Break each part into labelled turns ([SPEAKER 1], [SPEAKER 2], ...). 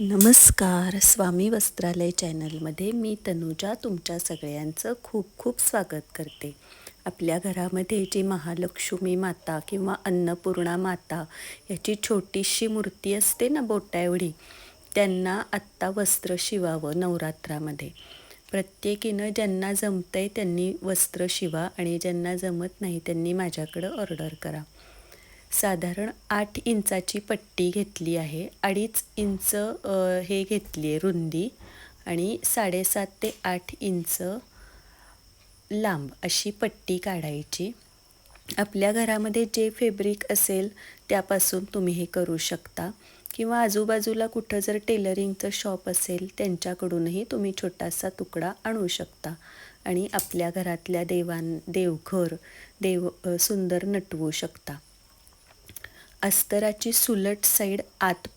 [SPEAKER 1] नमस्कार स्वामी वस्त्रालय चॅनलमध्ये मी तनुजा तुमच्या सगळ्यांचं खूप खूप स्वागत करते. आपल्या घरामध्ये जी महालक्ष्मी माता किंवा अन्नपूर्णा माता याची छोटीशी मूर्ती असते ना बोटाएवढी त्यांना आत्ता वस्त्र शिवावं नवरात्रामध्ये. प्रत्येकीनं ज्यांना जमतंय त्यांनी वस्त्र शिवा आणि ज्यांना जमत नाही त्यांनी माझ्याकडं ऑर्डर करा. साधारण आठ इंचाची पट्टी घेतली आहे. अडीच इंच हे घेतली आहे रुंदी आणि साडेसात ते आठ इंच लांब अशी पट्टी काढायची. आपल्या घरामध्ये जे फेब्रिक असेल त्यापासून तुम्ही हे करू शकता. किंवा आजूबाजूला कुठं जर टेलरिंगचं शॉप असेल त्यांच्याकडूनही तुम्ही छोटासा तुकडा आणू शकता. आणि आपल्या घरातल्या देवान देवघर देव सुंदर नटवू शकता. अस्तराची सुलट साईड आत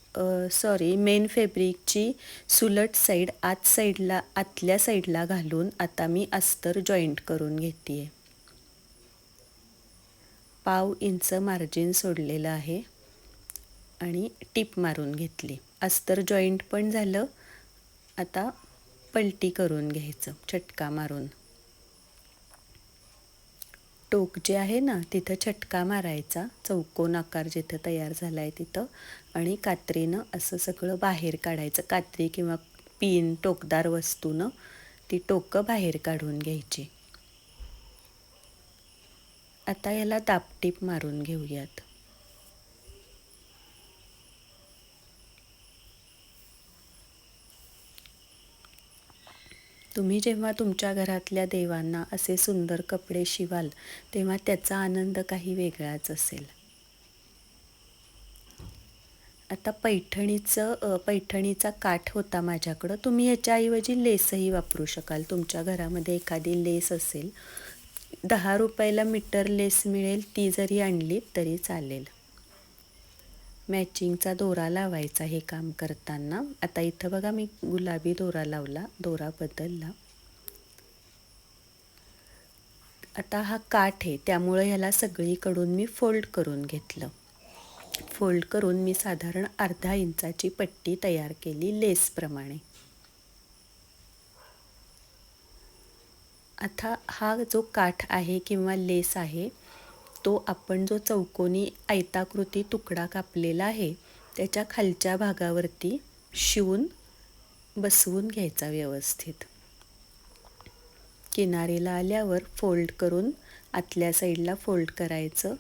[SPEAKER 1] सॉरी मेन फॅब्रिकची सुलट साईड आत साईडला आतल्या साईडला घालून आता मी अस्तर जॉईंट करून घेते आहे पाव इंच मार्जिन सोडलेलं आहे आणि टीप मारून घेतली. अस्तर जॉईंट पण झालं आता पलटी करून घ्यायचं चटका मारून. टोक जे आहे ना तिथं छटका मारायचा चौकोन आकार जिथं तयार झाला आहे तिथं आणि कात्रीनं असं सगळं बाहेर काढायचं. कात्री किंवा पिन टोकदार वस्तूनं ती टोकं बाहेर काढून घ्यायची. आता याला दापटीप मारून घेऊयात. तुम्ही जेव्हा तुमच्या घरातल्या देवांना असे सुंदर कपडे शिवाल तेव्हा त्याचा आनंद काही वेगळाच असेल. आता पैठणीचं पैठणीचा काठ होता माझ्याकडं. तुम्ही याच्याऐवजी लेसही वापरू शकाल. तुमच्या घरामध्ये एखादी लेस असेल. दहा रुपयाला मीटर लेस मिळेल ती जरी आणली तरी चालेल. मॅचिंगचा दोरा लावायचा हे काम करताना. आता इथं बघा मी गुलाबी दोरा लावला दोरा बदलला. आता हा काठ आहे त्यामुळं ह्याला सगळीकडून मी फोल्ड करून घेतलं. फोल्ड करून मी साधारण अर्धा इंचाची पट्टी तयार केली लेसप्रमाणे. आता हा जो काठ आहे किंवा लेस आहे तो आपण जो चौकोनी आयताकृती तुकडा कापलेला आहे त्याच्या खालच्या भागावरती शिवून बसवून घ्यायचा व्यवस्थित. किनारीला आल्यावर फोल्ड करून आतल्या साईडला फोल्ड करायचं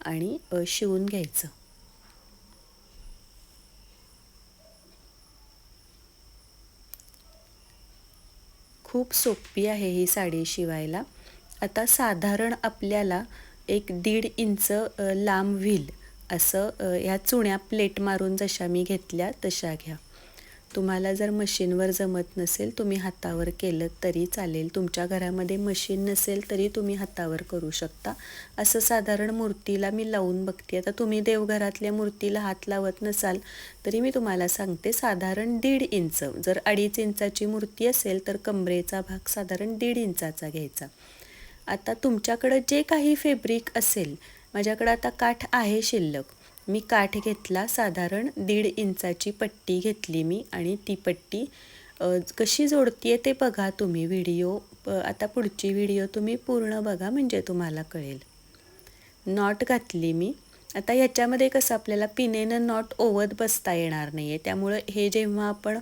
[SPEAKER 1] आणि शिवून घ्यायचं. खूप सोपी आहे ही साडी शिवायला. आता साधारण आपल्याला एक दीड इंच लांब व्हील असं ह्या चुण्या प्लेट मारून जशा मी घेतल्या तशा घ्या. तुम्हाला जर मशीनवर जमत नसेल तुम्ही हातावर केलं तरी चालेल. तुमच्या घरामध्ये मशीन नसेल तरी तुम्ही हातावर करू शकता. असं साधारण मूर्तीला मी लावून बघते. आता तुम्ही देवघरातल्या मूर्तीला हात लावत नसाल तरी मी तुम्हाला सांगते साधारण दीड इंच. जर अडीच इंचाची मूर्ती असेल तर कमरेचा भाग साधारण दीड इंचाचा घ्यायचा. आता तुमच्याकडं जे काही फेब्रिक असेल माझ्याकडं आता काठ आहे शिल्लक. मी काठ घेतला साधारण दीड इंचाची पट्टी घेतली मी आणि ती पट्टी कशी जोडती आहे ते बघा तुम्ही व्हिडिओ आता पुढची व्हिडिओ तुम्ही पूर्ण बघा म्हणजे तुम्हाला कळेल. नॉट घातली मी. आता ह्याच्यामध्ये कसं आपल्याला पिनेनं नॉट ओवत बसता येणार नाही आहे त्यामुळं हे जेव्हा आपण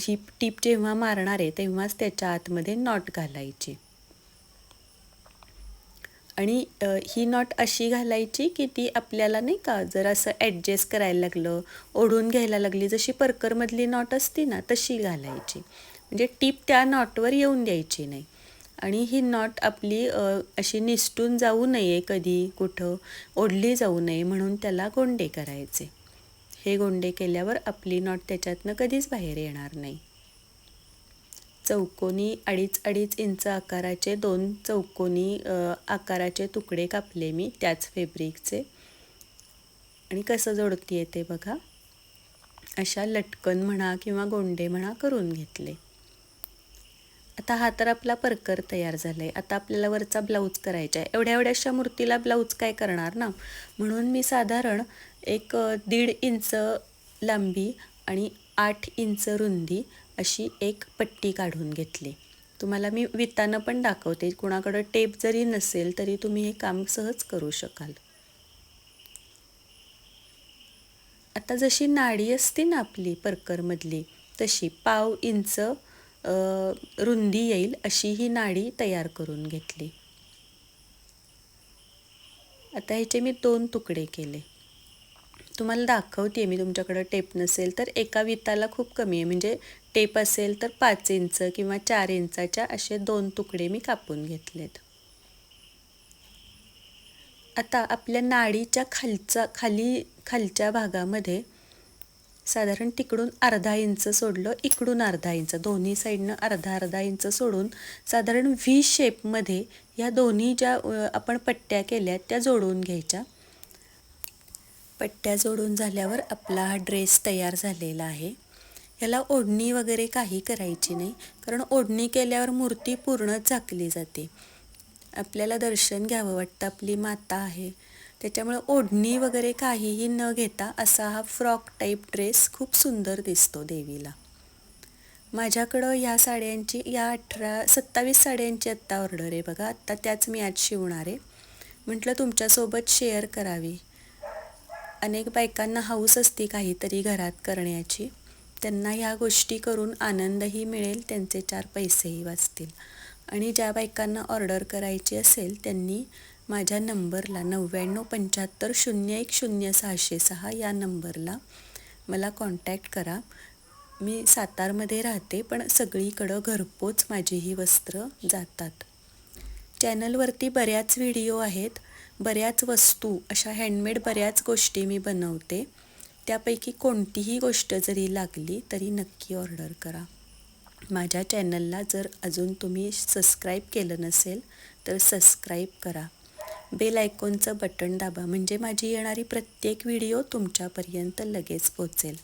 [SPEAKER 1] ही टीप जेव्हा मारणार आहे तेव्हाच त्याच्या आतमध्ये नॉट घालायची. आणि ही नॉट अशी घालायची की ती आपल्याला नाही का जर असं ॲडजस्ट करायला लागलं ओढून घ्यायला लागली जशी परकरमधली नॉट असती ना तशी घालायची. म्हणजे टीप त्या नॉटवर येऊन द्यायची नाही. आणि ही नॉट आपली अशी निसटून जाऊ नये कधी कुठं ओढली जाऊ नये म्हणून त्याला गोंडे करायचे. हे गोंडे केल्यावर आपली नॉट त्याच्यातनं कधीच बाहेर येणार नाही. चौकोनी अडीच अडीच इंच आकाराचे दोन चौकोनी आकाराचे तुकडे कापले मी त्याच फेब्रिकचे आणि कसं जोडती ते बघा. अशा लटकन म्हणा किंवा गोंडे म्हणा करून घेतले. आता हा तर आपला परकर तयार झाला आहे आता आपल्याला वरचा ब्लाऊज करायचा आहे. एवढ्या एवढ्याशा मूर्तीला ब्लाऊज काय करणार ना? म्हणून मी साधारण एक दीड इंच लांबी आणि आठ इंच रुंदी अशी एक पट्टी काढून घेतली. तुम्हाला मी वितानं पण दाखवते कुणाकडं टेप जरी नसेल तरी तुम्ही हे काम सहज करू शकाल. आता जशी नाडी असते ना आपली परकरमधली तशी पाव इंच रुंदी येईल अशी ही नाडी तयार करून घेतली. आता ह्याचे मी दोन तुकडे केले. तुम्हाला दाखवते मी तुमच्याकडं टेप नसेल तर. एका विताला खूप कमी आहे. म्हणजे टेप असेल तर पाच इंच किंवा चार इंचाच्या असे दोन तुकडे मी कापून घेतलेत. आता आपल्या नाडीच्या खालचा खाली खालच्या भागामध्ये साधारण तिकडून अर्धा इंच सोडलं इकडून अर्धा इंच. दोन्ही साईडनं अर्धा अर्धा इंच सोडून साधारण व्ही शेपमध्ये ह्या दोन्ही ज्या आपण पट्ट्या केल्या त्या जोडून घ्यायच्या. पट्ट्या जोडून झाल्यावर आपला हा ड्रेस तयार झालेला आहे. याला ओढणी वगैरे काही करायची नाही कारण ओढणी केल्यावर मूर्ती पूर्णच झाकली जाते. आपल्याला दर्शन घ्यावं वाटतं आपली माता आहे. त्याच्यामुळे ओढणी वगैरे काहीही न घेता असा हा फ्रॉक टाईप ड्रेस खूप सुंदर दिसतो देवीला. माझ्याकडं या साड्यांची या अठरा सत्तावीस साड्यांची आत्ता ऑर्डर आहे बघा. आत्ता त्याच मी आज शिवणार आहे. म्हटलं तुमच्यासोबत शेअर करावी. अनेक बायकांना हाऊस असते काहीतरी घरात करण्याची. त्यांना ह्या गोष्टी करून आनंदही मिळेल त्यांचे चार पैसेही वाचतील. आणि ज्या बायकांना ऑर्डर करायची असेल त्यांनी माझ्या नंबरला नव्याण्णव पंच्याहत्तर शून्य एक शून्य सहाशे सहा या नंबरला मला कॉन्टॅक्ट करा. मी सातारमध्ये राहते पण सगळीकडं घरपोच माझी ही वस्त्र जातात. चॅनलवरती बऱ्याच व्हिडिओ आहेत. बऱ्याच वस्तू अशा हँडमेड बऱ्याच गोष्टी मी बनवते. त्यापैकी कोणतीही गोष्ट जरी लागली तरी नक्की ऑर्डर करा. माझ्या चॅनलला जर अजून तुम्ही सबस्क्राईब केलं नसेल तर सबस्क्राईब करा. बेल आयकॉनचं बटन दाबा म्हणजे माझी येणारी प्रत्येक व्हिडिओ तुमच्यापर्यंत लगेच पोचेल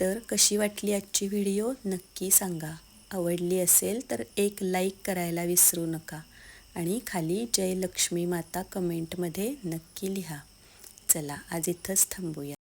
[SPEAKER 1] तर कशी वाटली आजची व्हिडिओ नक्की सांगा. आवडली असेल तर एक लाईक करायला विसरू नका. आणि खाली जयलक्ष्मी माता कमेंटमध्ये नक्की लिहा. चला आज इथंच थांबूया.